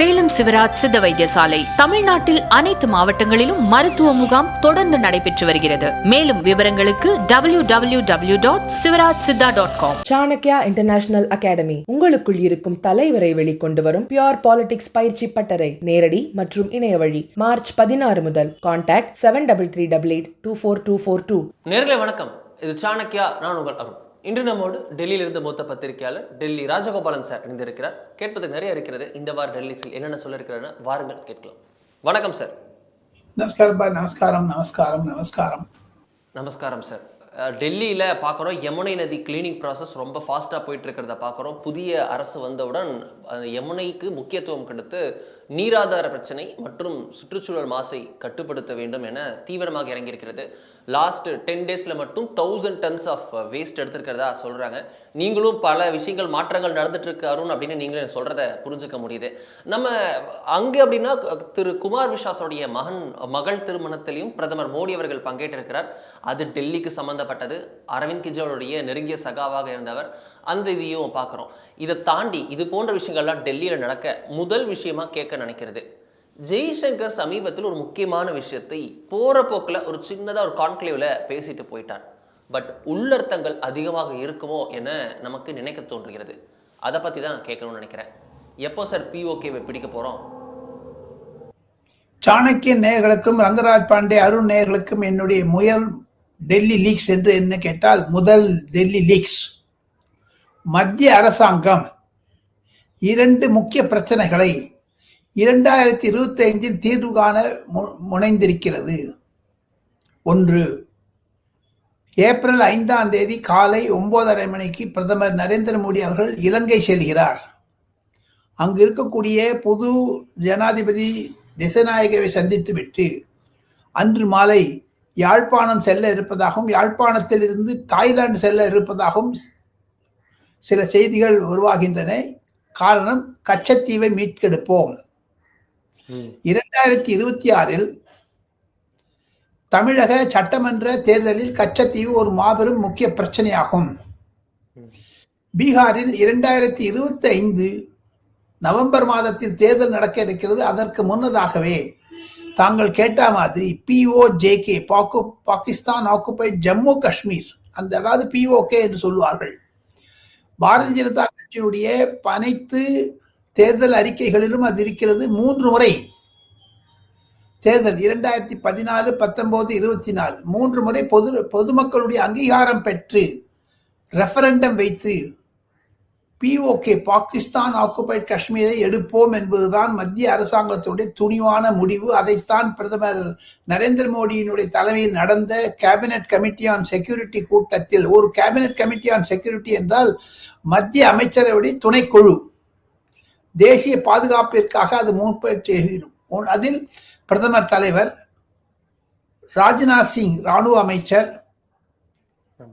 சேலம் சிவராஜ் சித்த வைத்தியசாலை. தமிழ்நாட்டில் அனைத்து மாவட்டங்களிலும் மருத்துவ முகாம் தொடர்ந்து நடைபெற்று வருகிறது. மேலும் விவரங்களுக்கு W W W dot Sivaraj Siddha dot com Chanakya international academy உங்களுக்குள் இருக்கும் தலைவரை வெளிக்கொண்டு வரும் பியோர் பாலிடிக்ஸ் பயிற்சி பட்டறை நேரடி மற்றும் இணைய வழி. மார்ச் பதினாறு முதல். Contact seven double three double eight two four two four two நேர்களே வணக்கம். இது சாணக்கியா நான் உங்கள் அருண். இன்று நம்மோடு டெல்லியிலிருந்து மூத்த பத்திரிகையாளர் டெல்லி ராஜகோபாலன் சார் இணைந்திருக்கிறார். கேட்பதுக்கு நிறைய இருக்கிறது. இந்த வார டெல்லிக்ஸில் என்னென்ன சொல்லியிருக்கிறாருன்னு வாருங்கள் கேட்கலாம். வணக்கம் சார். நமஸ்காரம் நமஸ்காரம் நமஸ்காரம் நமஸ்காரம். நமஸ்காரம் சார். டெல்லியில் பார்க்குறோம் யமுனை நதி கிளீனிங் ப்ராசஸ் ரொம்ப ஃபாஸ்ட்டாக போயிட்டு இருக்கிறத பார்க்குறோம் புதிய அரசு வந்தவுடன் யமுனைக்கு முக்கியத்துவம் கொடுத்து நீராதார பிரச்சனை மற்றும் சுற்றுச்சூழல் மாசை கட்டுப்படுத்த வேண்டும் என தீவிரமாக இறங்கியிருக்கிறது. லாஸ்ட் டென் டேஸில் மட்டும் தௌசண்ட் டன்ஸ் ஆஃப் வேஸ்ட் எடுத்திருக்கிறதா சொல்கிறாங்க நீங்களும் பல விஷயங்கள் மாற்றங்கள் நடந்துட்டு இருக்கு அருண் அப்படின்னு நீங்களும் சொல்கிறத புரிஞ்சுக்க முடியுது. நம்ம அங்கே அப்படின்னா திரு குமார் விஸ்வாசோடைய மகன் மகள் திருமணத்திலையும் பிரதமர் மோடி அவர்கள் பங்கேற்றிருக்கிறார். அது டெல்லிக்கு சம்பந்தப்பட்டது. அரவிந்த் கெஜ்ரிவாலுடைய நெருங்கிய சகாவாக இருந்தவர். அந்த இதையும் பார்க்குறோம். இதை தாண்டி இது போன்ற விஷயங்கள்லாம் டெல்லியில் நடக்க முதல் விஷயமா கேட்க நினைக்கிறது. ஜெய்சங்கர் சமீபத்தில் ஒரு முக்கியமான விஷயத்தை போகிற போக்கில் ஒரு சின்னதாக ஒரு கான்க்ளேவில் பேசிட்டு போயிட்டார். பட் உள்ளர்த்தங்கள் அதிகமாக இருக்குமோ என நமக்கு நினைக்க தோன்றுகிறது. அதை பற்றி தான் கேட்கணும்னு நினைக்கிறேன். எப்போ சார் பிஓகேவை பிடிக்க போகிறோம் சாணக்கிய நேயர்களுக்கும் ரங்கராஜ் பாண்டே அருண் நேர்களுக்கும் என்னுடைய முயல் டெல்லி லீக்ஸ் என்று என்ன கேட்டால் முதல் டெல்லி லீக்ஸ். மத்திய அரசாங்கம் இரண்டு முக்கிய பிரச்சனைகளை இரண்டாயிரத்தி இருபத்தி ஐந்தில் தீர்வு காண மு- முனைந்திருக்கிறது. ஒன்று ஏப்ரல் ஐந்தாம் தேதி காலை ஒன்பதரை மணிக்கு பிரதமர் நரேந்திர மோடி அவர்கள் இலங்கை செல்கிறார். அங்கு இருக்கக்கூடிய புது ஜனாதிபதி திசநாயகவை சந்தித்துவிட்டு அன்று மாலை யாழ்ப்பாணம் செல்ல இருப்பதாகவும் யாழ்ப்பாணத்திலிருந்து தாய்லாந்து செல்ல இருப்பதாகவும் சில செய்திகள் உருவாகின்றன. காரணம் கச்சத்தீவை மீட்கெடுப்போம். இரண்டாயிரத்தி இருபத்தி ஆறில் தமிழக சட்டமன்ற தேர்தலில் கச்சத்தீவு ஒரு மாபெரும் முக்கிய பிரச்சனையாகும். பீகாரில் இரண்டாயிரத்தி இருபத்தி ஐந்து நவம்பர் மாதத்தில் தேர்தல் நடக்க இருக்கிறது. அதற்கு முன்னதாகவே தாங்கள் கேட்ட மாதிரி பிஓஜேகே பாக்கு பாகிஸ்தான் ஆக்குபைட் ஜம்மு காஷ்மீர் அந்த அதாவது பிஓகே என்று சொல்லுவார்கள். பாரதிய ஜனதா கட்சியினுடைய அனைத்து தேர்தல் அறிக்கைகளிலும் அது இருக்கிறது மூன்று முறை. தேர்தல் இரண்டாயிரத்தி பதினாலு பத்தொன்பது இருபத்தி நாலு மூன்று முறை பொது பொதுமக்களுடைய அங்கீகாரம் பெற்று ரெஃபரண்டம் வைத்து பிஓகே பாகிஸ்தான் ஆக்குபைட் காஷ்மீரை எடுப்போம் என்பதுதான் மத்திய அரசாங்கத்துடைய துணிவான முடிவு. அதைத்தான் பிரதமர் நரேந்திர மோடியினுடைய தலைமையில் நடந்த கேபினட் கமிட்டி ஆன் செக்யூரிட்டி கூட்டத்தில். ஒரு கேபினட் கமிட்டி ஆன் செக்யூரிட்டி என்றால் மத்திய அமைச்சரவையுடைய துணைக்குழு. தேசிய பாதுகாப்பிற்காக அது முன்பயிற்சி செய்கிறோம் அதில் பிரதமர் தலைவர் ராஜ்நாத் சிங் ராணுவ அமைச்சர்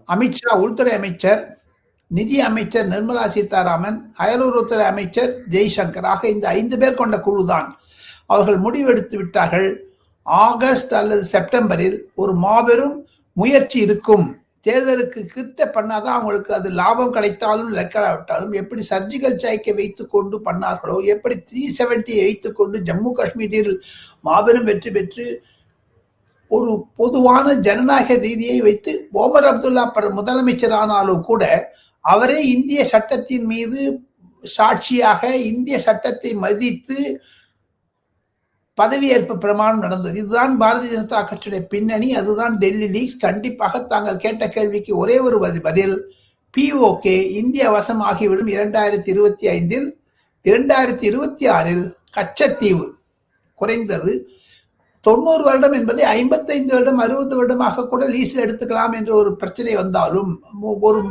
அமித்ஷா உள்துறை அமைச்சர் நிதி அமைச்சர் நிர்மலா சீதாராமன் அயலுறவுத்துறை அமைச்சர் ஜெய்சங்கர் ஆக இந்த ஐந்து பேர் கொண்ட குழுதான். அவர்கள் முடிவெடுத்து விட்டார்கள். ஆகஸ்ட் அல்லது செப்டம்பரில் ஒரு மாபெரும் முயற்சி இருக்கும். தேர்தலுக்கு கிட்ட பண்ணாதான் அவங்களுக்கு அது லாபம் கிடைத்தாலும் லெக்கலாவிட்டாலும் எப்படி சர்ஜிக்கல் ஸ்ட்ரைக்கை வைத்து கொண்டு பண்ணார்களோ எப்படி த்ரீ செவன்ட்டியை வைத்து கொண்டு ஜம்மு காஷ்மீரில் மாபெரும் வெற்றி பெற்று ஒரு பொதுவான ஜனநாயக ரீதியை வைத்து ஓமர் அப்துல்லா பர் முதலமைச்சர் ஆனாலும் கூட அவரே இந்திய சட்டத்தின் மீது சாட்சியாக இந்திய சட்டத்தை மதித்து பதவியேற்பு பிரமாணம் நடந்தது. இதுதான் பாரதிய ஜனதா கட்சியுடைய பின்னணி அதுதான் டெல்லி லீக்ஸ் கண்டிப்பாக தாங்கள் கேட்ட கேள்விக்கு ஒரே ஒரு பதில் பிஓகே இந்திய வசம் ஆகிவிடும் இரண்டாயிரத்தி இருபத்தி ஐந்தில். இரண்டாயிரத்தி இருபத்தி ஆறில் கச்சத்தீவு குறைந்தது. தொண்ணூறு வருடம் என்பதை ஐம்பத்தைந்து வருடம் அறுபது வருடமாக கூட லீஸில் எடுத்துக்கலாம் என்ற ஒரு பிரச்சனை வந்தாலும் ஒரு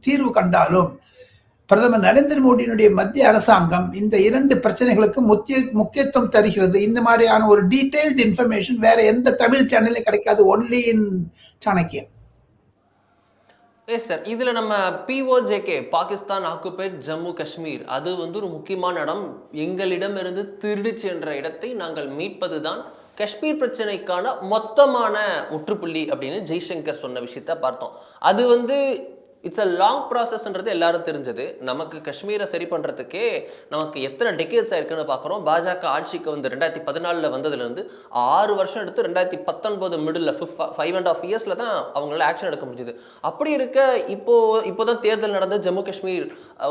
தீர்வு கண்டாலும் பிரதமர் நரேந்திர மோடியினுடைய மத்திய அரசாங்கம் இந்த இரண்டு பிரச்சனைகளுக்கு முக்கிய முக்கியத்துவம் தருகிறது. இந்த மாதிரியான ஒரு டீடைல்டு இன்ஃபர்மேஷன் வேற எந்த தமிழ் சேனலையும் கிடைக்காது. Only in Chanakyam yes sir இதில் நம்ம பிஓஜேகே பாகிஸ்தான் ஆக்குபேட் ஜம்மு காஷ்மீர். அது வந்து ஒரு முக்கியமான இடம். எங்களிடமிருந்து திருடிச்சு என்ற இடத்தை நாங்கள் மீட்பது தான் காஷ்மீர் பிரச்சனைக்கான மொத்தமான முற்றுப்புள்ளி அப்படின்னு ஜெய்சங்கர் சொன்ன விஷயத்த பார்த்தோம். அது வந்து இட்ஸ் அ லாங் ப்ராசஸ்ன்றது எல்லாரும் தெரிஞ்சது. நமக்கு காஷ்மீரை சரி பண்ணுறதுக்கே நமக்கு எத்தனை டெக்கேட்ஸ் ஆயிருக்குன்னு பார்க்குறோம். பாஜக ஆட்சிக்கு வந்து ரெண்டாயிரத்தி பதினாலில் வந்ததுலேருந்து ஆறு வருஷம் எடுத்து ரெண்டாயிரத்தி பத்தொன்பது middle fif five and half இயர்ஸில் தான் அவங்களால ஆக்ஷன் எடுக்க முடிஞ்சுது. அப்படி இருக்க இப்போ இப்போ தான் தேர்தல் நடந்து ஜம்மு காஷ்மீர்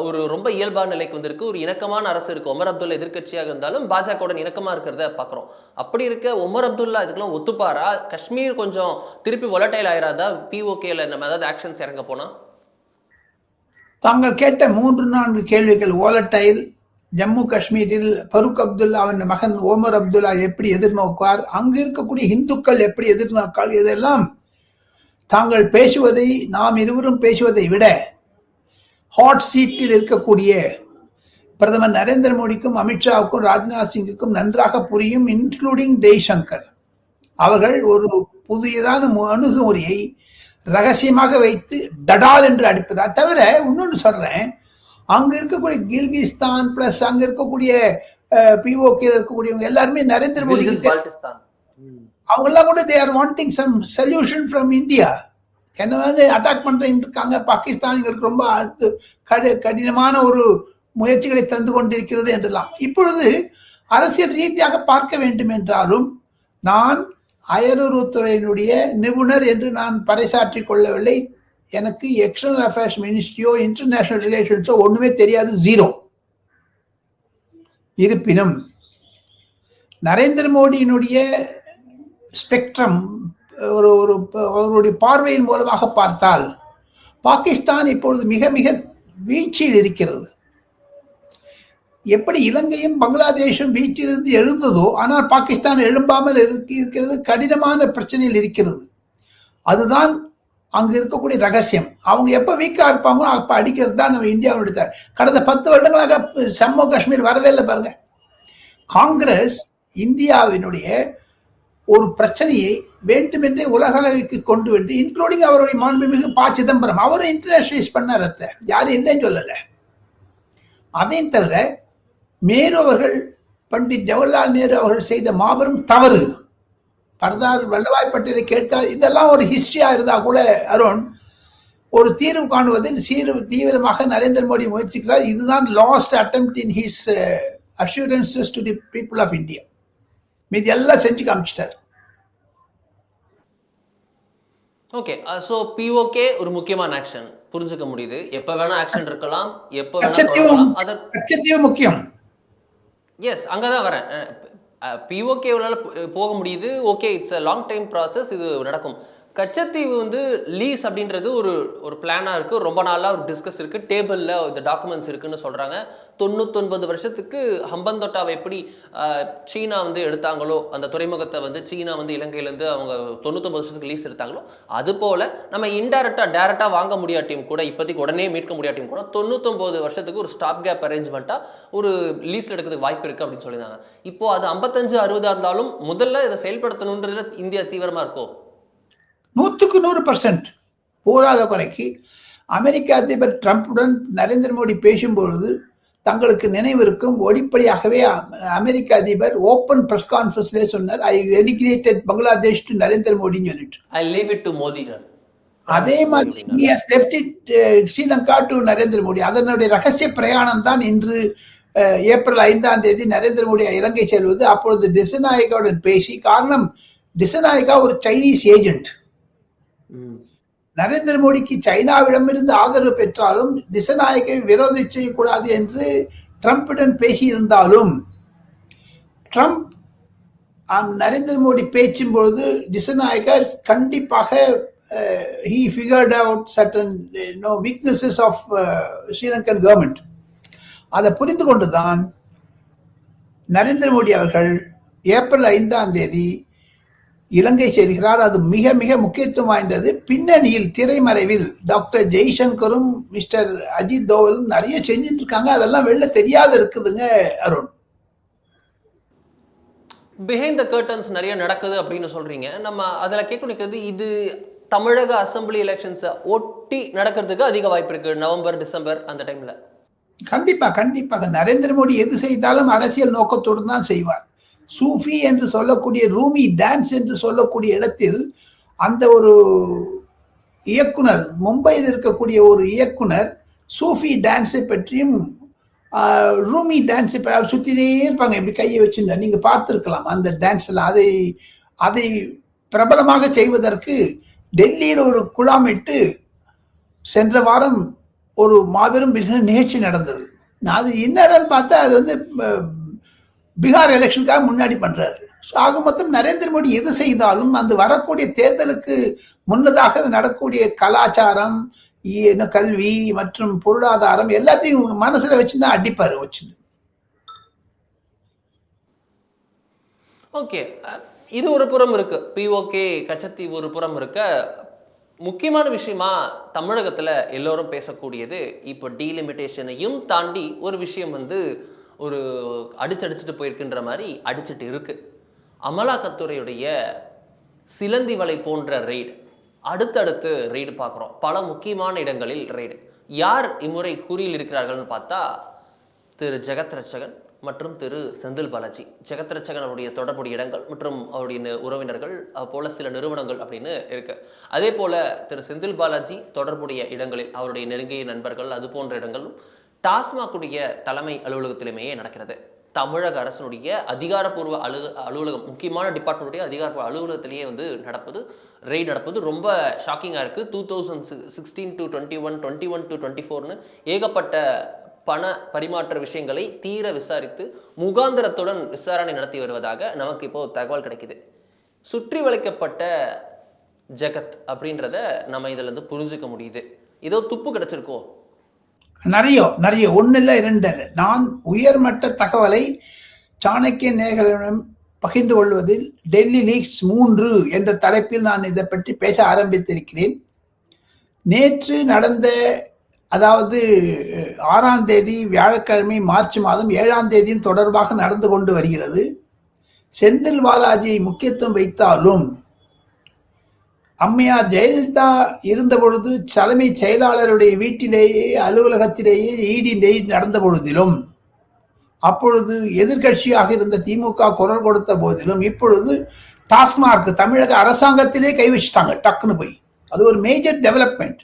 ஒரு ரொம்ப இயல்பான நிலைக்கு வந்திருக்கு. ஒரு இணக்கமான அரசு இருக்கு. ஒமர் அப்துல்லா எதிர்க்கட்சியாக இருந்தாலும் பாஜகவுடன் இணக்கமாக இருக்கிறத பார்க்குறோம். அப்படி இருக்க உமர் அப்துல்லா இதுக்கெல்லாம் ஒத்துப்பாரா? காஷ்மீர் கொஞ்சம் திருப்பி ஒலட்டைல் ஆயிராதா? பிஓகேல நம்ம ஏதாவது ஆக்ஷன்ஸ் இறங்க போனால் தாங்கள் கேட்ட மூன்று நான்கு கேள்விகள் ஓலட்டைல் ஜம்மு காஷ்மீரில் ஃபருக் அப்துல்லா அவன் மகன் ஓமர் அப்துல்லா எப்படி எதிர்நோக்குவார் அங்கு இருக்கக்கூடிய இந்துக்கள் எப்படி எதிர்நோக்கால் இதெல்லாம் தாங்கள் பேசுவதை நாம் இருவரும் பேசுவதை விட ஹாட் சீட்டில் இருக்கக்கூடிய பிரதமர் நரேந்திர மோடிக்கும் அமித்ஷாவுக்கும் ராஜ்நாத் சிங்குக்கும் நன்றாக புரியும் இன்க்ளூடிங் ஜெய்சங்கர். அவர்கள் ஒரு புதியதான அணுகுமுறையை ரகசியமாக வைத்து டடால் என்று அடிப்பதா. தவிர இன்னொன்று சொல்றேன். அங்க இருக்கக்கூடிய கில்கிஸ்தான் பிளஸ் அங்க இருக்கக்கூடிய பிஓகே இருக்கக்கூடியவங்க எல்லாருமே நரேந்திர மோடி கிட்ட பாகிஸ்தான் அவங்க எல்லாம் கூட they are wanting some solution from India என்ன வந்து அட்டாக் பண்ணிட்டு இருக்காங்க. பாகிஸ்தான் எங்களுக்கு ரொம்ப அடுத்து கடி கடினமான ஒரு முயற்சிகளை தந்து கொண்டிருக்கிறது என்றெல்லாம். இப்பொழுது அரசியல் ரீதியாக பார்க்க வேண்டும் என்றாலும் நான் அயலுறவுத்துறையினுடைய நிபுணர் என்று நான் பறைசாற்றி கொள்ளவில்லை. எனக்கு எக்ஸ்டர்னல் அஃபேர்ஸ் மினிஸ்ட்ரியோ இன்டர்நேஷனல் ரிலேஷன்ஸோ ஒன்றுமே தெரியாது ஜீரோ இருப்பினும் நரேந்திர மோடியினுடைய ஸ்பெக்ட்ரம் ஒரு ஒரு அவருடைய பார்வையின் மூலமாக பார்த்தால் பாகிஸ்தான் இப்பொழுது மிக மிக வீழ்ச்சியில் இருக்கிறது. எப்படி இலங்கையும் பங்களாதேஷும் வீச்சிலிருந்து எழுந்ததோ ஆனால் பாகிஸ்தான் எழும்பாமல் இருக்கிறது கடினமான பிரச்சனையில் இருக்கிறது. அதுதான் அங்கு இருக்கக்கூடிய ரகசியம். அவங்க எப்போ வீக்காக இருப்பாங்களோ அப்போ அடிக்கிறது தான் நம்ம இந்தியாவுடைய கடந்த பத்து வருடங்களாக ஜம்மு காஷ்மீர் வரவே இல்லை பாருங்க. காங்கிரஸ் இந்தியாவினுடைய ஒரு பிரச்சனையை வேண்டுமென்றே உலக அளவிற்கு கொண்டு வந்து இன்க்ளூடிங் அவருடைய மாண்புமிகு ப. சிதம்பரம் அவரும் இன்டர்நேஷனலைஸ் பண்ணார் அத்தை. யாரும் இல்லைன்னு சொல்லலை. அதையும் தவிர நேரு அவர்கள் பண்டிட் ஜவஹர்லால் நேரு அவர்கள் செய்த மாபெரும் தவறு. சர்தார் வல்லபாய் பட்டேலை கேட்டால் இதெல்லாம் ஒரு ஹிஸ்டரியா இருந்தா கூட அருண் ஒரு தீர்வு காணுவதில் சீர தீவிரமாக நரேந்திர மோடி முயற்சிக்கிறார். இதுதான் last attempt in his assurances to the people of India மீதி எல்லாம் செஞ்சு காமிச்சிட்டார். ஓகே ஸோ பிஓகே ஒரு முக்கியமான ஆக்ஷன் புரிஞ்சுக்க முடியுது. எப்போ வேணா ஆக்ஷன் இருக்கலாம் எப்போ கச்சத்தீவு முக்கியம். எஸ் அங்கே தான் வரேன் பிஓகேவனால போக முடியுது. Okay it's a long time process இது நடக்கும். கச்சத்தீவு வந்து லீஸ் அப்படின்றது ஒரு ஒரு பிளானாக இருக்குது ரொம்ப நாளாக ஒரு டிஸ்கஸ் இருக்குது டேபிளில் இந்த டாக்குமெண்ட்ஸ் இருக்குன்னு சொல்கிறாங்க தொண்ணூத்தொன்பது வருஷத்துக்கு ஹம்பந்தோட்டாவை எப்படி சீனா வந்து எடுத்தாங்களோ அந்த துறைமுகத்தை வந்து சீனா வந்து இலங்கையிலேருந்து அவங்க தொண்ணூத்தொம்பது வருஷத்துக்கு லீஸ் எடுத்தாங்களோ அது போல் நம்ம இன்டெரக்டாக டேரெக்டாக வாங்க முடியாட்டியும் கூட இப்போதைக்கு உடனே மீட்க முடியாட்டியும் கூட தொண்ணூத்தொம்பது வருஷத்துக்கு ஒரு ஸ்டாப் கேப் அரேஞ்ச்மெண்ட்டாக ஒரு லீஸ் எடுக்கிறதுக்கு வாய்ப்பு இருக்குது அப்படின்னு சொல்லியிருந்தாங்க. இப்போது அது ஐம்பத்தஞ்சு அறுபதாக இருந்தாலும் முதல்ல இதை செயல்படுத்தணுன்றதுல இந்தியா தீவிரமாக இருக்கும் நூற்றுக்கு நூறு பர்சன்ட் போராத குறைக்கு. அமெரிக்க அதிபர் ட்ரம்புடன் நரேந்திர மோடி பேசும்பொழுது தங்களுக்கு நினைவிருக்கும் ஒடிப்படியாகவே அமெரிக்க அதிபர் ஓப்பன் பிரஸ் கான்ஃபரன்ஸ்லேயே சொன்னார் I relegated Bangladesh to Narendra மோடின்னு சொல்லிட்டு. I leave it to Modi அதே மாதிரி has left it uh, Sri Lanka to Narendra Modi. அதனுடைய ரகசிய பிரயாணம் தான் இன்று அஹ், ஏப்ரல் ஐந்தாம் தேதி நரேந்திர மோடி இலங்கை செல்வது. அப்பொழுது டிசநாயகாவுடன் பேசி காரணம் டிசநாயகா ஒரு சைனீஸ் ஏஜென்ட் நரேந்திர மோடிக்கு சைனாவிடமிருந்து ஆதரவு பெற்றாலும் திசநாயகை விரோதி செய்யக்கூடாது என்று ட்ரம்புடன் பேசியிருந்தாலும் ட்ரம்ப் நரேந்திர மோடி பேச்சும் பொழுது டிசநாயகர் கண்டிப்பாக he figured out certain no weaknesses of Sri Lankan government அதை புரிந்து கொண்டுதான் நரேந்திர மோடி அவர்கள் ஏப்ரல் ஐந்தாம் தேதி இலங்கை செல்கிறார் அது மிக மிக முக்கியத்துவம் வாய்ந்தது. பின்னணியில் திரைமறைவில் டாக்டர் ஜெய்சங்கரும் மிஸ்டர் அஜித் தோவலும் நிறைய செஞ்சுட்டு இருக்காங்க அதெல்லாம் வெளில தெரியாத இருக்குதுங்க அருண். பிஹைண்ட் த கர்டன்ஸ் நிறைய நடக்குது அப்படின்னு சொல்றீங்க. நம்ம அதில் கேட்க நிற்கிறது இது தமிழக அசெம்பிளி எலெக்ஷன்ஸை ஒட்டி நடக்கிறதுக்கு அதிக வாய்ப்பு இருக்கு நவம்பர் டிசம்பர் அந்த டைம்ல கண்டிப்பா கண்டிப்பாக. நரேந்திர மோடி எது செய்தாலும் அரசியல் நோக்கத்தோடு தான் செய்வார். சூஃபி என்று சொல்லக்கூடிய ரூமி டான்ஸ் என்று சொல்லக்கூடிய இடத்தில் அந்த ஒரு இயக்குனர் மும்பையில் இருக்கக்கூடிய ஒரு இயக்குனர் சூஃபி டான்ஸை பற்றியும் ரூமி டான்ஸை பற்றி சுற்றினே இருப்பாங்க. இப்படி கையை வச்சுருந்தா நீங்கள் பார்த்துருக்கலாம். அந்த டான்ஸில் அதை அதை பிரபலமாக செய்வதற்கு டெல்லியில் ஒரு குழாமிட்டு சென்ற வாரம் ஒரு மாபெரும் பிசினஸ் நிகழ்ச்சி நடந்தது. நான் அது என்னடான்னு பார்த்தா அது வந்து பீகார் எலெக்ஷனுக்காக முன்னாடி பண்ணுறாரு ஸோ ஆக மொத்தம் நரேந்திர மோடி எது செய்தாலும் அந்த வரக்கூடிய தேர்தலுக்கு முன்னதாக நடக்கக்கூடிய கலாச்சாரம் என்ன கல்வி மற்றும் பொருளாதாரம் எல்லாத்தையும் மனசில் வச்சு தான் அடிப்பார் வச்சு ஓகே இது ஒரு புறம் இருக்கு. பிஓகே கச்சத்தி ஒரு புறம் இருக்க. முக்கியமான விஷயமா தமிழகத்துல எல்லோரும் பேசக்கூடியது இப்போ டீலிமிட்டேஷனையும் தாண்டி ஒரு விஷயம் வந்து ஒரு அடிச்சடிச்சுட்டு போயிருக்குன்ற மாதிரி அடிச்சுட்டு இருக்குது அமலாக்கத்துறையுடைய சிலந்தி வலை போன்ற ரெய்டு அடுத்தடுத்து ரெய்டு பார்க்குறோம். பல முக்கியமான இடங்களில் ரெய்டு யார் இம்முறை கூறியில் இருக்கிறார்கள்னு பார்த்தா திரு ஜெகத் ரட்சகன் மற்றும் திரு செந்தில் பாலாஜி. ஜெகத் ரட்சகன் அவருடைய தொடர்புடைய இடங்கள் மற்றும் அவருடைய உறவினர்கள் போல சில நிறுவனங்கள் அப்படின்னு இருக்கு. அதே போல திரு செந்தில் பாலாஜி தொடர்புடைய இடங்களில் அவருடைய நெருங்கிய நண்பர்கள் அது போன்ற இடங்களும் டாஸ்மாகுடைய தலைமை அலுவலகத்திலுமே நடக்கிறது. தமிழக அரசனுடைய அதிகாரப்பூர்வ அலு அலுவலகம் முக்கியமான டிபார்ட்மெண்ட்டுடைய அதிகாரப்பூர்வ அலுவலகத்திலேயே வந்து நடப்பது ரெய்ட் நடப்பது ரொம்ப ஷாக்கிங்காக இருக்குது two thousand sixteen to twenty one twenty one to twenty ஃபோர்னு ஏகப்பட்ட பண பரிமாற்ற விஷயங்களை தீர விசாரித்து முகாந்திரத்துடன் விசாரணை நடத்தி வருவதாக நமக்கு இப்போ தகவல் கிடைக்குது. சுற்றி வளைக்கப்பட்ட ஜெகத் அப்படின்றத நம்ம இதில் இருந்து புரிஞ்சுக்க முடியுது. ஏதோ துப்பு கிடச்சிருக்கோ? நிறைய நிறைய. ஒன்றும் இல்லை இரண்டு நான் உயர்மட்ட தகவலை சாணக்கிய நேர்களிடம் பகிர்ந்து கொள்வதில் டெல்லி லீக்ஸ் மூன்று என்ற தலைப்பில் நான் இதை பற்றி பேச ஆரம்பித்திருக்கிறேன். நேற்று நடந்த அதாவது ஆறாம் தேதி வியாழக்கிழமை மார்ச் மாதம் ஏழாம் தேதியின் தொடர்பாக நடந்து கொண்டு வருகிறது. செந்தில் பாலாஜியை முக்கியத்துவம் வைத்தாலும் அம்மையார் ஜெயலலிதா இருந்த பொழுது தலைமை செயலாளருடைய வீட்டிலேயே அலுவலகத்திலேயே இடி நெய் நடந்த பொழுதிலும் அப்பொழுது எதிர்க்கட்சியாக இருந்த திமுக குரல் கொடுத்த போதிலும் இப்பொழுது டாஸ்மார்க் தமிழக அரசாங்கத்திலே கை வச்சுட்டாங்க டக்குன்னு போய். அது ஒரு மேஜர் டெவலப்மெண்ட்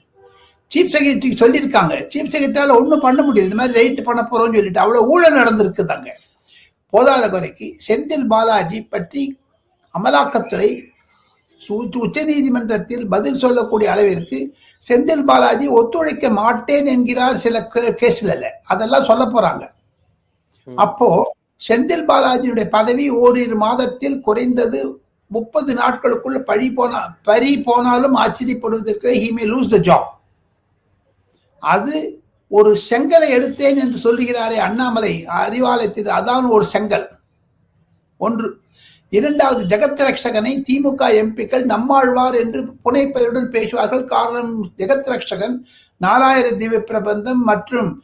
சீஃப் செக்ரட்டரி சொல்லியிருக்காங்க சீஃப் செக்ரட்டரியால் ஒன்றும் பண்ண முடியல இந்த மாதிரி ரைட்டு பண்ண போகிறோம்னு சொல்லிட்டு அவ்வளோ ஊழல் நடந்திருக்குதாங்க. போதாத குறைக்கு செந்தில் பாலாஜி பற்றி அமலாக்கத்துறை உச்ச உச்சநீதிமன்றத்தில் பதில் சொல்லக்கூடிய அளவிற்கு செந்தில் பாலாஜி ஒத்துழைக்க மாட்டேன் என்கிறார் சில கேஸ்ல அதெல்லாம் சொல்ல போறாங்க. அப்போ செந்தில் பாலாஜியுடைய பதவி ஓரிரு மாதத்தில் குறைந்தது முப்பது நாட்களுக்குள்ள பழி போனா பறி போனாலும் ஆச்சரியப்படுவதற்கு he may lose the job அது ஒரு செங்கலை எடுத்தேன் என்று சொல்லுகிறாரே அண்ணாமலை அறிவாலயத்தில் அதான் ஒரு செங்கல். ஒன்று. இரண்டாவது ஜெகத் ரக்ஷகனை திமுக எம்பிக்கள் நம்மாழ்வார் என்று புனைப்பெயருடன் பேசுவார்கள். காரணம் ஜெகத் ரக்ஷகன் நாராயண திவ்ய பிரபந்தம் மற்றும்.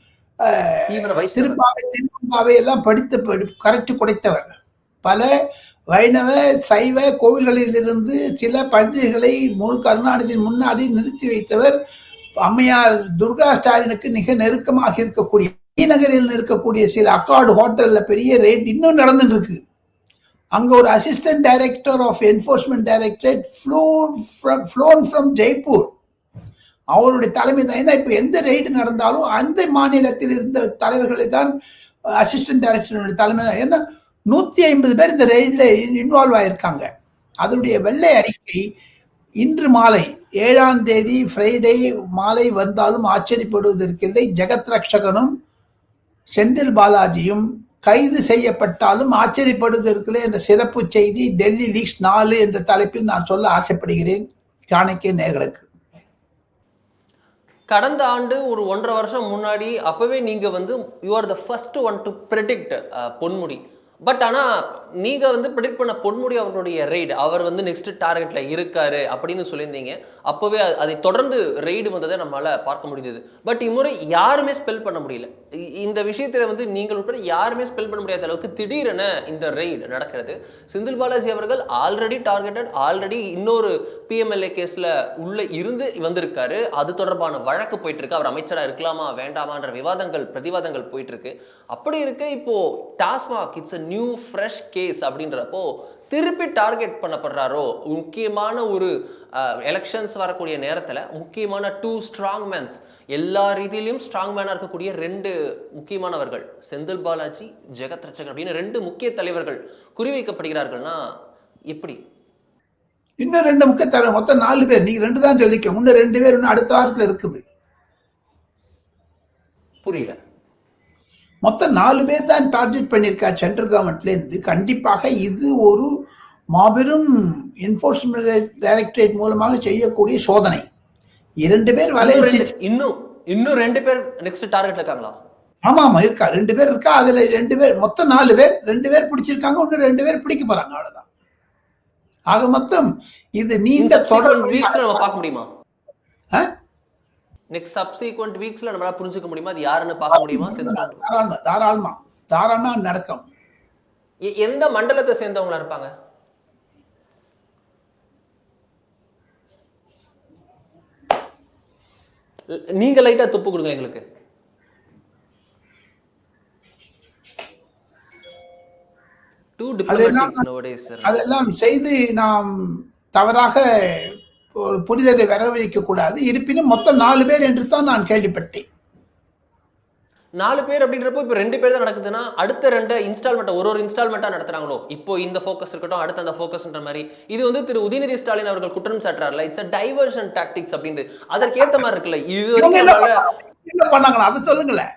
திருப்பாவை திருப்பாவை எல்லாம் படித்து படி- கரைத்து குடைத்தவர். பல வைணவ சைவ கோவில்களிலிருந்து சில பண்டிகைகளை முழு கருணாநிதியின் முன்னாடி நிறுத்தி வைத்தவர். அம்மையார் துர்கா ஸ்டாலினுக்கு மிக நெருக்கமாக இருக்கக்கூடிய நகரில் இருக்கக்கூடிய சில அக்கார்டு ஹோட்டல்ல பெரிய ரேட் இன்னும் நடந்துட்டு இருக்கு. அங்கே ஒரு assistant director of enforcement directorate flown from Jaipur அவருடைய தலைமை தான். இப்போ எந்த ரெய்டு நடந்தாலும் அந்த மாநிலத்தில் இருந்த தலைவர்களை தான் அசிஸ்டன்ட் டைரக்டருடைய தலைமை தான். ஏன்னா நூற்றி ஐம்பது பேர் இந்த ரெய்டில் இன்வால்வ் ஆகியிருக்காங்க அதனுடைய வெள்ளை அறிக்கை இன்று மாலை ஏழாம் தேதி ஃப்ரைடே மாலை வந்தாலும் ஆச்சரியப்படுவதற்கில்லை ஜெகத் ரக்ஷகனும் செந்தில் பாலாஜியும் கைது செய்யப்பட்டாலும் ஆச்சரியப்படுவதற்கில்லை என்ற சிறப்பு செய்தி டெல்லி லீக்ஸ் நாலு என்ற தலைப்பில் நான் சொல்ல ஆசைப்படுகிறேன். சாணக்கிய நேர்களுக்கு. கடந்த ஆண்டு ஒரு ஒன்றரை வருஷம் முன்னாடி அப்பவே நீங்க வந்து you are the first one to predict Ponmudi. But ஆனால் நீங்கள் வந்து ப்ரிடிக்ட் பண்ண பொன்முடி அவர்களுடைய ரெய்டு அவர் வந்து நெக்ஸ்ட் டார்கெட்டில் இருக்காரு அப்படின்னு சொல்லியிருந்தீங்க. அப்போவே அதை தொடர்ந்து ரெய்டு வந்ததை நம்மளால் பார்க்க முடிஞ்சது பட் இம்முறை யாருமே ஸ்பெல் பண்ண முடியல. இ- இந்த விஷயத்தில் வந்து நீங்கள் உட்பட யாருமே ஸ்பெல் பண்ண முடியாத அளவுக்கு திடீரென இந்த ரெய்டு நடக்கிறது. செந்தில் பாலாஜி அவர்கள் ஆல்ரெடி டார்கெட்டட் ஆல்ரெடி இன்னொரு பிஎம்எல்ஏ கேஸில் உள்ளே இருந்து வந்திருக்காரு. அது தொடர்பான வழக்கு போயிட்டு இருக்கு அவர் அமைச்சராக இருக்கலாமா வேண்டாமான்ற விவாதங்கள் பிரதிவாதங்கள் போயிட்டு இருக்கு அப்படி இருக்க இப்போ TASMAC it's new fresh case அப்படின்றப்போ திருப்பி டார்கெட் பண்ணப்படுறாரோ முக்கியமான ஒரு எலெக்ஷன்ஸ் வரக்கூடிய நேரத்தில் முக்கியமான டூ ஸ்ட்ராங் மேன்ஸ் எல்லா ரீதியிலையும் ஸ்ட்ராங் மேனாக இருக்கக்கூடிய ரெண்டு முக்கியமானவர்கள் செந்தில் பாலாஜி ஜெகத் ரட்சகன் அப்படின்னு ரெண்டு முக்கிய தலைவர்கள் குறிவைக்கப்படுகிறார்கள்னா எப்படி? இன்னும் ரெண்டு முக்கிய தலைவர் மொத்தம் நாலு பேர். நீங்க ரெண்டு தான் சொல்லிக்க இன்னும் ரெண்டு பேர் இன்னும் அடுத்த வாரத்தில் இருக்குது புரியல. மொத்தம் நாலு பேர் தான் டார்கெட் பண்ணியிருக்கா சென்ட்ரல் கவர்மெண்ட்லேருந்து கண்டிப்பாக இது ஒரு மாபெரும் என்ஃபோர்ஸ்மெண்ட் டைரக்டரேட் மூலமாக செய்யக்கூடிய சோதனை. இரண்டு பேர் சிக்கி- இன்னும் இன்னும் ரெண்டு பேர் நெக்ஸ்ட் டார்கெட்ல இருக்காங்களா? ஆமா ஆமா இருக்கா. ரெண்டு பேர் இருக்கா அதுல ரெண்டு பேர் மொத்தம் நாலு பேர் ரெண்டு பேர் பிடிச்சிருக்காங்க இன்னும் ரெண்டு பேர் பிடிக்க போறாங்க அவ்வளவுதான். ஆக மொத்தம் இது நீண்ட தொடர் பார்க்க முடியுமா? நெக்ஸ்ட் சப்சீக்வெண்ட் வீக்ஸ்ல நம்மளால புரிஞ்சுக்க முடியுமா? அது யாருன்னு பார்க்க முடியுமா? தாராளமா தாராளமா. தாராளமா நடக்கும். எந்த மண்டலத்தை சேர்ந்தவங்களா இருப்பாங்க? நீங்க லைட்டா துப்பு கொடுங்க எங்களுக்கு. அதெல்லாம் செய்து நாம் தவறாக ஒரு புரிதலை வரவழைக்க கூடாது இருப்பினும் மொத்தம் நாலு பேர் என்று தான் நான் கேள்விப்பட்டேன். நாலு பேர் அப்படின்றப்போ இப்போ ரெண்டு பேர் தான் நடக்குதுன்னா அடுத்த ரெண்டு இன்ஸ்டால்மெண்ட் ஒரு ஒரு இன்ஸ்டால்மெண்ட்டாக நடத்துறாங்களோ? இப்போ இந்த ஃபோக்கஸ் இருக்கட்டும் அடுத்த அந்த ஃபோக்கஸ்ன்ற மாதிரி. இது வந்து திரு உதயநிதி ஸ்டாலின் அவர்கள் குற்றம் சாட்டுறாருல. இட்ஸ் அ டைவர்ஷன் டாக்டிக்ஸ் அப்படின்ட்டு. அதற்கேற்ற மாதிரி இருக்குல்ல. இது? என்ன பண்ணாங்களா அதை சொல்லுங்களேன்.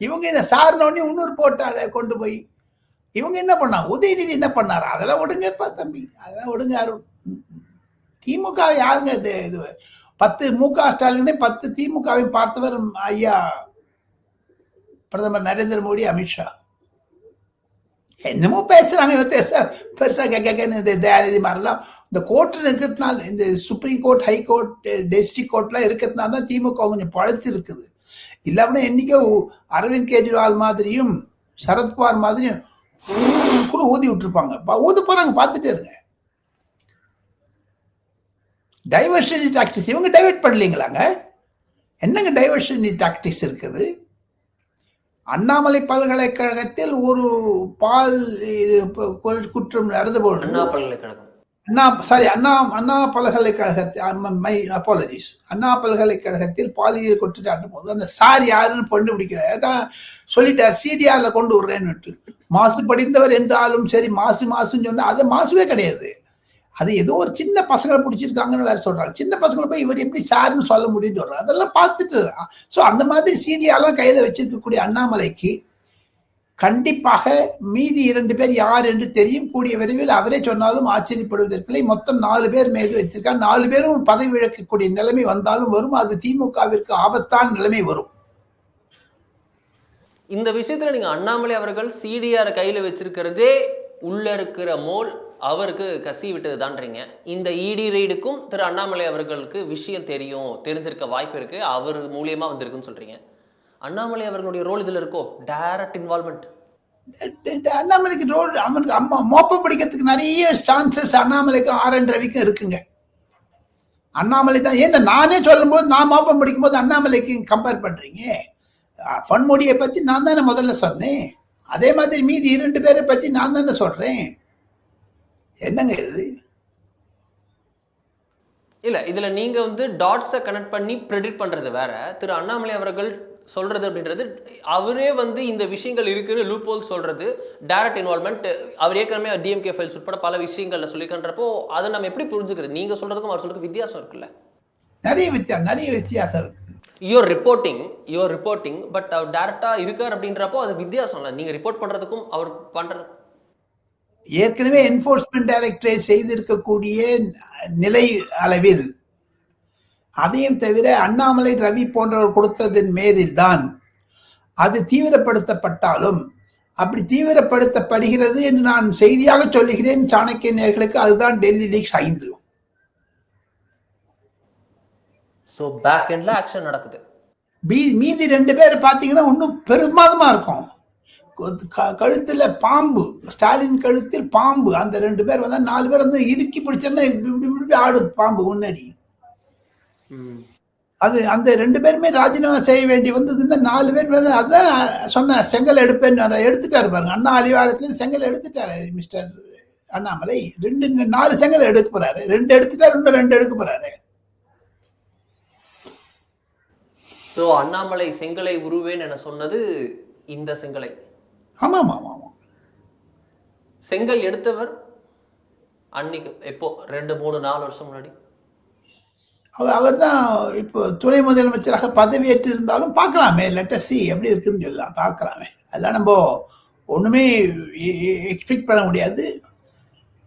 இவங்க என்ன சாரினோடனே இன்னொரு போட்டால கொண்டு போய் இவங்க என்ன பண்ணாங்க உதயநிதி என்ன பண்ணாரு? அதெல்லாம் விடுங்கப்பா தம்பி. அதெல்லாம் விடுங்க அருண். திமுக யாருங்க இது இது பத்து மு க ஸ்டாலினை பத்து திமுகவையும் பார்த்தவர் ஐயா பிரதமர் நரேந்திர மோடி அமித்ஷா என்னமோ பேசுறாங்க இவன் பெருசா கேட்க கேட்கன்னு இந்த தயாநிதி மாதிரிலாம் இந்த கோர்ட் இருக்கிறதுனால இந்த supreme court high court district கோர்ட்லாம் இருக்கிறதுனால தான் திமுக கொஞ்சம் பழத்து இருக்குது இல்லாமல் என்னைக்கோ அரவிந்த் கெஜ்ரிவால் மாதிரியும் சரத்பவார் மாதிரியும் கூட ஊதி விட்டுருப்பாங்க ஊதி போகிறாங்க போறாங்க பார்த்துட்டே இருங்க டைவர்ஷனி டாக்டிக்ஸ் இவங்க டைவர்ட் பண்ணலீங்களாங்க? என்னங்க டைவர்ஷனி டாக்டிக்ஸ் இருக்குது? அண்ணாமலை பல்கலைக்கழகத்தில் ஒரு பால் குற்றம் நடந்த பொழுது அண்ணா சாரி அண்ணா அண்ணா பல்கலைக்கழகத்தில் மை அப்பாலஜிஸ் அண்ணா பல்கலைக்கழகத்தில் பாலியல் குற்றச்சாட்டு போது அந்த சார் யாருன்னு கண்டுபிடிக்கிற அதான் சொல்லிட்டார் சிடிஆர்ல கொண்டு விடுறேன்னு மாசு படிந்தவர் என்றாலும் சரி மாசு மாசுன்னு சொன்னா அது மாசுவே கிடையாது. அது ஏதோ ஒரு சின்ன பசங்களை பிடிச்சிருக்காங்கன்னு வேற சொல்றாங்க. சின்ன பசங்களை போய் இவர் எப்படி சார்னு சொல்ல முடியும்னு சொல்றாங்க அதெல்லாம் பார்த்துட்டு ஸோ அந்த மாதிரி சீடியாலாம் கையில் வச்சிருக்கக்கூடிய அண்ணாமலைக்கு கண்டிப்பாக மீதி இரண்டு பேர் யார் என்று தெரியும். கூடிய விரைவில் அவரே சொன்னாலும் ஆச்சரியப்படுவதற்கில்லை. மொத்தம் நாலு பேர் மீது வச்சிருக்கார் நாலு பேரும் பதவி இழக்கக்கூடிய நிலைமை வந்தாலும் வரும். அது திமுகவிற்கு ஆபத்தான நிலைமை வரும். இந்த விஷயத்துல நீங்க அண்ணாமலை அவர்கள் சிடிஆர் கையில வச்சிருக்கிறதே உள்ளே இருக்கிற மோல் அவருக்கு கசி விட்டதுதான்றீங்க. இந்த இடி ரெய்டுக்கும் திரு அண்ணாமலை அவர்களுக்கு விஷயம் தெரியும் தெரிஞ்சிருக்க வாய்ப்பு இருக்கு. அவர் மூலியமா வந்திருக்குன்னு சொல்றீங்க. அண்ணாமலை அவர்களுடைய ரோல் இதுல இருக்கோ? டைரக்ட் இன்வால்மெண்ட் அண்ணாமலைக்கு ரோல் அவனுக்கு அம்மா மோப்பம் பிடிக்கிறதுக்கு நிறைய சான்சஸ் அண்ணாமலைக்கும் ஆர் என் ரவிக்கும் இருக்குங்க. அண்ணாமலை தான் ஏன்னா நானே சொல்லும்போது நான் மோப்பம் பிடிக்கும்போது அண்ணாமலைக்கு கம்பேர் பண்றீங்க. பொன்முடியை பத்தி நான் தானே முதல்ல சொன்னேன். அதே மாதிரி மீதி இரண்டு பேரை பத்தி நான் தானே சொல்றேன். என்னங்க இது? இல்ல இதுல நீங்க வந்து டாட்ஸை கனெக்ட் பண்ணி ப்ரெடிக்ட் பண்றது வேற. திரு அண்ணாமலை அவர்கள் சொல்றது அப்படின்றது அவரே வந்து இந்த விஷயங்கள் இருக்குன்னு லூப்போல் சொல்றது டைரக்ட் இன்வால்மெண்ட் அவர் ஏற்கனவே டிஎம்கே ஃபைல்ஸ் உட்பட பல விஷயங்கள்ல சொல்லிக்கன்றப்போ அதை நம்ம எப்படி புரிஞ்சுக்கிறது? நீங்க சொல்றதுக்கும் அவர் சொல்றதுக்கு வித்தியாசம் இருக்குல்ல. நிறைய வித்தியாசம் நிறைய வித்தியாசம் இருக்கு. Your reporting your reporting but அவர் டேரக்டா இருக்கார் அப்படின்றப்போ அது வித்தியாசம் இல்லை நீங்க ரிப்போர்ட் பண்றதுக்கும் அவர் பண்றது ஏற்கனவே என்ஃபோர்ஸ்மெண்ட் டைரக்டரேட் செய்திருக்கக்கூடிய நிலை அளவில் அதையும் தவிர அண்ணாமலை ரவி போன்றவர் கொடுத்ததன் மேலில் தான் அது தீவிரப்படுத்தப்பட்டாலும் அப்படி தீவிரப்படுத்தப்படுகிறது என்று நான் செய்தியாக சொல்லுகிறேன். சாணக்கிய நேர்களுக்கு அதுதான் டெல்லி லீக்ஸ் ஐந்து. ஸோ பேக் எண்ட்ல ஆக்ஷன் நடக்குது. மீதி ரெண்டு பேர் பார்த்தீங்கன்னா இன்னும் பெருமாதமா இருக்கும். கழுத்துல பாம்பு ஸ்டாலின் கழுத்தில் பாம்பு. அந்த ரெண்டு பேர் வந்தா நாலு பேர் வந்து இறுக்கி பிடிச்சோன்னா இப்படி இப்படி ஆடுது பாம்பு முன்னாடி. அது அந்த ரெண்டு பேருமே ராஜினாமா செய்ய வேண்டி வந்ததுன்னா நாலு பேர் வந்து அதான் சொன்ன செங்கல் எடுப்பேன்னு எடுத்துட்டாரு பாருங்க. அண்ணா அதிகாரத்துல செங்கல் எடுத்துட்டாரு மிஸ்டர் அண்ணாமலை. ரெண்டு நாலு செங்கல் எடுக்க போறாரு. ரெண்டு எடுத்துட்டாரு இன்னும் ரெண்டு எடுக்க போறாரு. ஸோ அண்ணாமலை செங்கலை உருவேன் என சொன்னது இந்த செங்கலை. ஆமா ஆமா ஆமா ஆமா செங்கல் எடுத்தவர் அன்னைக்கு எப்போ ரெண்டு மூணு நாலு வருஷம் முன்னாடி? அவர் அவர் தான் இப்போ துணை முதலமைச்சராக பதவியேற்று இருந்தாலும் பார்க்கலாமே லெட்டர் சி எப்படி இருக்குன்னு சொல்லலாம். பார்க்கலாமே. அதெல்லாம் நம்ம ஒன்றுமே எக்ஸ்பெக்ட் பண்ண முடியாது.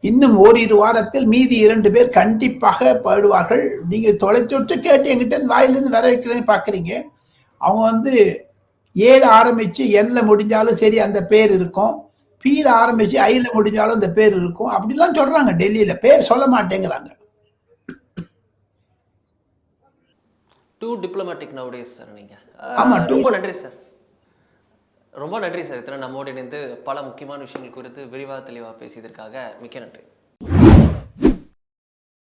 இன்னும் ஓரிரு வாரத்தில் மீதி இரண்டு பேர் கண்டிப்பாக பாடுவார்கள். நீங்கள் தொலைச்சொட்டு கேட்டு எங்கிட்ட வாயிலிருந்து வர வைக்கிறேன்னு பார்க்குறீங்க அவங்க வந்து ஏல ஆரம்பித்து எண்ணில் முடிஞ்சாலும் சரி அந்த பேர் இருக்கும். பீல ஆரம்பித்து ஐயில் முடிஞ்சாலும் அந்த பேர் இருக்கும். அப்படிலாம் சொல்கிறாங்க டெல்லியில். பேர் சொல்ல மாட்டேங்கிறாங்க. டூ டிப்ளமேட்டிக் நவுடேஸ் சார் நீங்க. அஹ், ஆமா, too- ரொம்ப நன்றி சார் ரொம்ப நன்றி சார் இத்தனை நம்மோடு இணைந்து பல முக்கியமான விஷயங்கள் குறித்து விரிவாக தெளிவாக பேசியதற்காக மிக்க நன்றி.